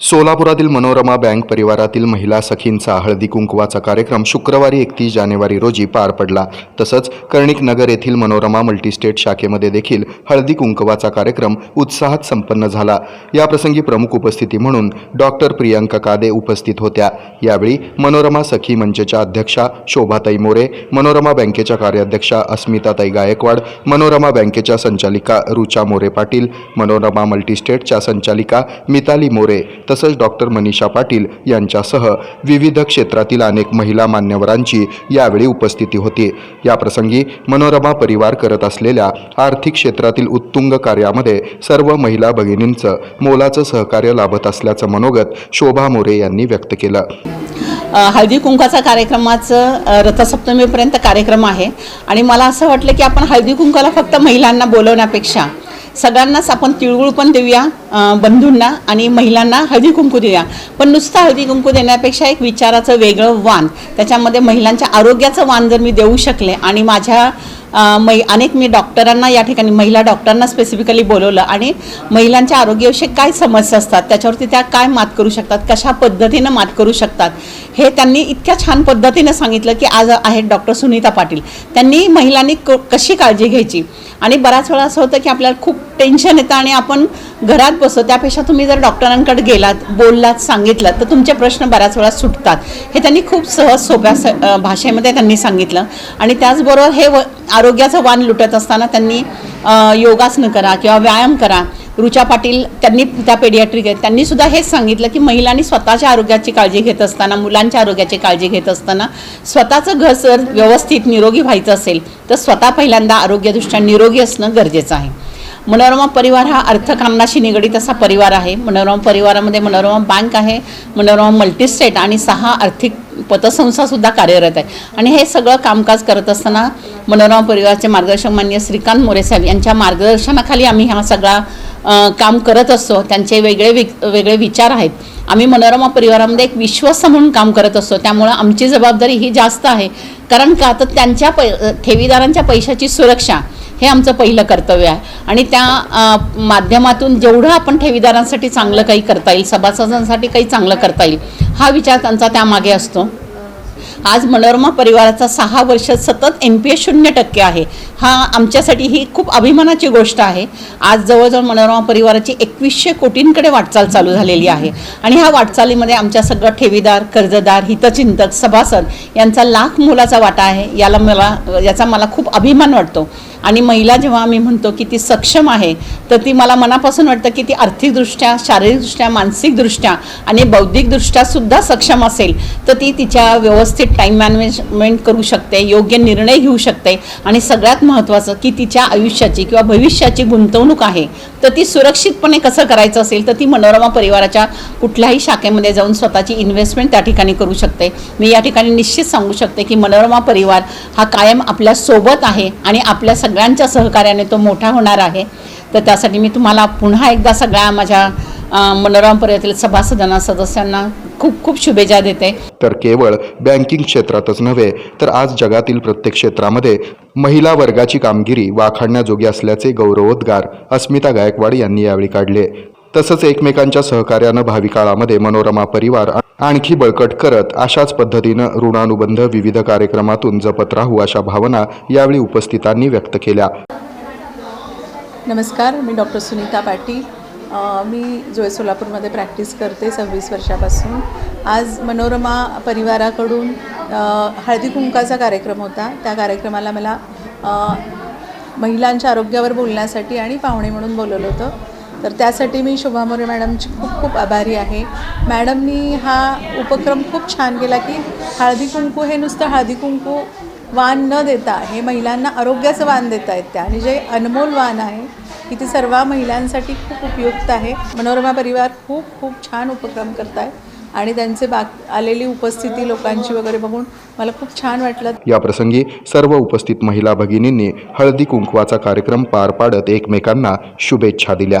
सोलापुरातील Manorama bank परिवारातील महिला सखींचा हळदी कुंकवाचा कार्यक्रम शुक्रवारी एकतीस जानेवारी रोजी पार पडला. तसंच कर्णिक नगर येथील मनोरमा मल्टीस्टेट शाखेमध्ये देखील हळदी कुंकवाचा कार्यक्रम उत्साहात संपन्न झाला. याप्रसंगी प्रमुख उपस्थिती म्हणून डॉक्टर प्रियंका कादे उपस्थित होत्या. यावेळी मनोरमा सखी मंचच्या अध्यक्षा शोभाताई मोरे मनोरमा बँकेच्या कार्याध्यक्षा अस्मिताताई गायकवाड मनोरमा बँकेच्या संचालिका रुचा मोरे पाटील मनोरमा मल्टीस्टेटच्या संचालिका मिताली मोरे तसंच डॉक्टर मनीषा पाटील यांच्यासह विविध क्षेत्रातील अनेक महिला मान्यवरांची यावेळी उपस्थिती होती. याप्रसंगी मनोरमा परिवार करत असलेल्या आर्थिक क्षेत्रातील उत्तुंग कार्यामध्ये सर्व महिला भगिनींचं मोलाचं सहकार्य लाभत असल्याचं मनोगत शोभा मोरे यांनी व्यक्त केलं. हळदी कुंकाचा कार्यक्रमाचं रथसप्तमीपर्यंत कार्यक्रम आहे. आणि मला असं वाटलं की आपण हळदी कुंकाला फक्त महिलांना बोलवण्यापेक्षा सगळ्यांनाच आपण तिळगुळ पण देऊया बंधूंना आणि महिलांना हळदी कुंकू देऊया. पण नुसतं हळदी कुंकू देण्यापेक्षा एक विचाराचं वेगळं वाण त्याच्यामध्ये महिलांच्या आरोग्याचं वाण जर मी देऊ शकले आणि माझ्या मै अनेक मी डॉक्टरांना या ठिकाणी महिला डॉक्टरांना स्पेसिफिकली बोलवलं. आणि महिलांच्या आरोग्याविषयी काय समस्या असतात त्याच्यावरती त्या काय मात करू शकतात कशा पद्धतीनं मात करू शकतात हे त्यांनी इतक्या छान पद्धतीनं सांगितलं की आज आहेत डॉक्टर सुनीता पाटील. त्यांनी महिलांनी क कशी काळजी घ्यायची? आणि बऱ्याच वेळा असं होतं की आपल्याला खूप टेन्शन येतं आणि आपण घरात बसतो त्यापेक्षा तुम्ही जर डॉक्टरांकडे गेलात बोललात सांगितलं तर तुमचे प्रश्न बऱ्याच वेळा सुटतात. हे त्यांनी खूप सहज सोप्या स भाषेमध्ये त्यांनी सांगितलं. आणि त्याचबरोबर हे व आरोग्याचं वाण लुटत असताना त्यांनी योगासनं करा किंवा व्यायाम करा. रुचा पाटील त्यांनी त्या पेडियाट्रिक आहेत. त्यांनी सुद्धा हेच सांगितलं की महिलांनी स्वतःच्या आरोग्याची काळजी घेत असताना मुलांच्या आरोग्याची काळजी घेत असताना स्वतःचं घर जर व्यवस्थित निरोगी व्हायचं असेल तर स्वतः पहिल्यांदा आरोग्यदृष्ट्या निरोगी असणं गरजेचं आहे. मनोरमा परिवार हा अर्थकारणाशी निगडीत असा परिवार आहे. मनोरमा परिवारामध्ये मनोरमा बँक आहे. मनोरमा मल्टीस्टेट आणि सहा आर्थिक पतसंस्थासुद्धा कार्यरत आहे. आणि हे सगळं कामकाज करत असताना मनोरमा परिवाराचे मार्गदर्शक मान्य श्रीकांत मोरे साहेब यांच्या मार्गदर्शनाखाली आम्ही हा सगळा काम करत असतो. त्यांचे वेगळे वि वेगळे विचार आहेत. आम्ही मनोरमा परिवारामध्ये एक विश्वस्त म्हणून काम करत असतो. त्यामुळं आमची जबाबदारी ही जास्त आहे. कारण का? तर त्यांच्या पै ठेवीदारांच्या पैशाची सुरक्षा हे आमचं पहिलं कर्तव्य आहे. आणि त्या माध्यमातून जेवढं आपण ठेवीदारांसाठी चांगलं काही करता येईल सभासदांसाठी काही चांगलं करता येईल हा विचार त्यांचा त्यामागे असतो. आज मनोरमा परिवाराचा सहा वर्ष सतत एन पी एस शून्य टक्के आहे. हा आमच्यासाठी ही खूप अभिमानाची गोष्ट आहे. आज जवळजवळ मनोरमा परिवाराची एकवीसशे कोटींकडे वाटचाल चालू झालेली आहे. आणि ह्या वाटचालीमध्ये आमच्या सगळं ठेवीदार कर्जदार हितचिंतक सभासद यांचा लाख मोलाचा वाटा आहे. याला मला याचा मला खूप अभिमान वाटतो. आणि महिला जेव्हा आम्ही म्हणतो की ती सक्षम आहे तर ती मला मनापासून वाटतं की ती आर्थिकदृष्ट्या शारीरिकदृष्ट्या मानसिकदृष्ट्या आणि बौद्धिकदृष्ट्या सुद्धा सक्षम असेल तर ती तिच्या व्यवस्थित टाईम मॅनेजमेंट करू शकते योग्य निर्णय घेऊ शकते आणि सगळ्यात महत्त्वाचं की तिच्या आयुष्याची किंवा भविष्याची गुंतवणूक आहे तर ती सुरक्षितपणे कसं करायचं असेल तर ती मनोरमा परिवाराच्या कुठल्याही शाखेमध्ये जाऊन स्वतःची इन्व्हेस्टमेंट त्या ठिकाणी करू शकते. मी या ठिकाणी निश्चित सांगू शकते की मनोरमा परिवार हा कायम आपल्यासोबत आहे आणि आपल्या सगळ्यांच्या सहकार्याने तो मोठा होणार आहे. तर त्यासाठी मी तुम्हाला पुन्हा एकदा सगळ्या माझ्या अं, पर्यातील सभासदांना सदस्यांना खूप खूप शुभेच्छा देते. तर केवळ बँकिंग क्षेत्रातच नव्हे तर आज जगातील प्रत्येक क्षेत्रामध्ये महिला वर्गाची कामगिरी वाखाणण्याजोगी असल्याचे गौरवोद्गार अस्मिता गायकवाड यांनी यावेळी काढले. तसंच एकमेकांच्या सहकार्यानं भावी काळामध्ये मनोरमा परिवार आणखी बळकट करत अशाच पद्धतीनं ऋणानुबंध विविध कार्यक्रमातून जपत राहू अशा भावना यावेळी उपस्थितांनी व्यक्त केल्या. नमस्कार मी डॉक्टर सुनीता पाटील. मी जोय सोलापूरमध्ये प्रॅक्टिस करते सव्वीस वर्षापासून. आज मनोरमा परिवाराकडून हळदी कुंकाचा कार्यक्रम होता. त्या कार्यक्रमाला मला महिलांच्या आरोग्यावर बोलण्यासाठी आणि पाहुणे म्हणून बोलवलं होतं. तर त्यासाठी मी शोभा मोरे मॅडमची खूप खूप आभारी आहे. मॅडमनी हा उपक्रम खूप छान केला की हळदी कुंकू हे नुसतं हळदी कुंकू वाण न देता हे महिलांना आरोग्याचं वाण देता आहेत त्या आणि जे अनमोल वान आहे की ते सर्व महिलांसाठी खूप उपयुक्त आहे. मनोरमा परिवार खूप खूप छान उपक्रम करत आहे आणि त्यांचे बाक आलेली उपस्थिती लोकांची वगैरे बघून मला खूप छान वाटलं. या प्रसंगी सर्व उपस्थित महिला भगिनींनी हळदी कुंकवाचा कार्यक्रम पार पाडत एकमेकांना शुभेच्छा दिल्या.